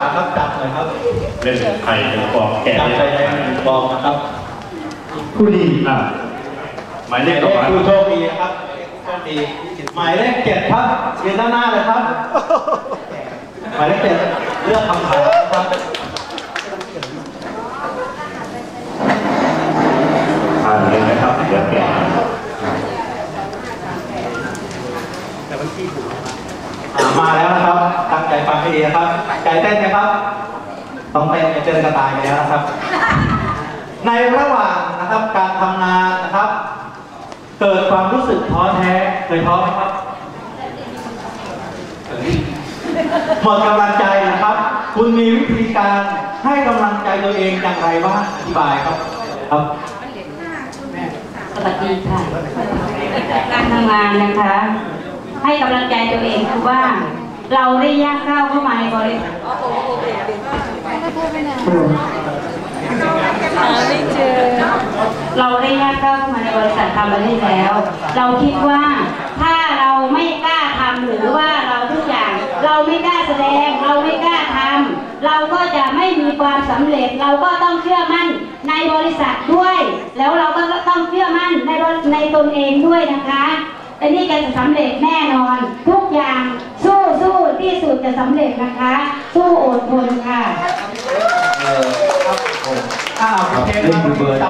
ครับจับหน่อยครับเล่นไข่เป็นกองแกะจับเนี่ยใจแดงบองนะครับ ผู้ดีอะหมายเลหขมายเลต่อขมาผู้โชคดีนะครับโชคดีหมายเลขเจ็ดครับยืนด้านหน้าเลยครับ หมายเลขเจ็ดเลือกคำถามนะครับอ่านเลยนะครับเดี๋ยวแกะ อ่า มาแล้วนะครับ ตั้งใจฟังให้ดีนะครับ ใจเต้นไหมครับ ต้องเต้นจะเจอกระต่ายไปแล้วนะครับ ในระหว่างนะครับการทำงานนะครับ เกิดความรู้สึกท้อแท้เคยท้อไหมครับหมดกำลังใจนะครับ คุณมีวิธีการให้กำลังใจตัวเองอย่างไรบ้างอธิบายครับ ครับสวัสดีค่ะการทำงานนะคะ ให้กำลังใจตัวเองคือว่า เราได้ย่างก้าวเข้ามาในบริษัทเราได้ย่างก้าวเข้ามาในบริษัททำมาได้แล้ว เราคิดว่าถ้าเราไม่กล้าทำหรือว่าเราทุกอย่าง เราไม่กล้าแสดง เราไม่กล้าทำเราก็จะไม่มีความสำเร็จ เราก็ต้องเชื่อมั่นในบริษัทด้วย แล้วเราก็ต้องเชื่อมั่นในในตนเองด้วยนะคะ และนี่จะสำเร็จแน่นอน ทุกอย่างสู้สู้ที่สุดจะสำเร็จนะคะ สู้อดทนค่ะอ้าวโอเคนะครับ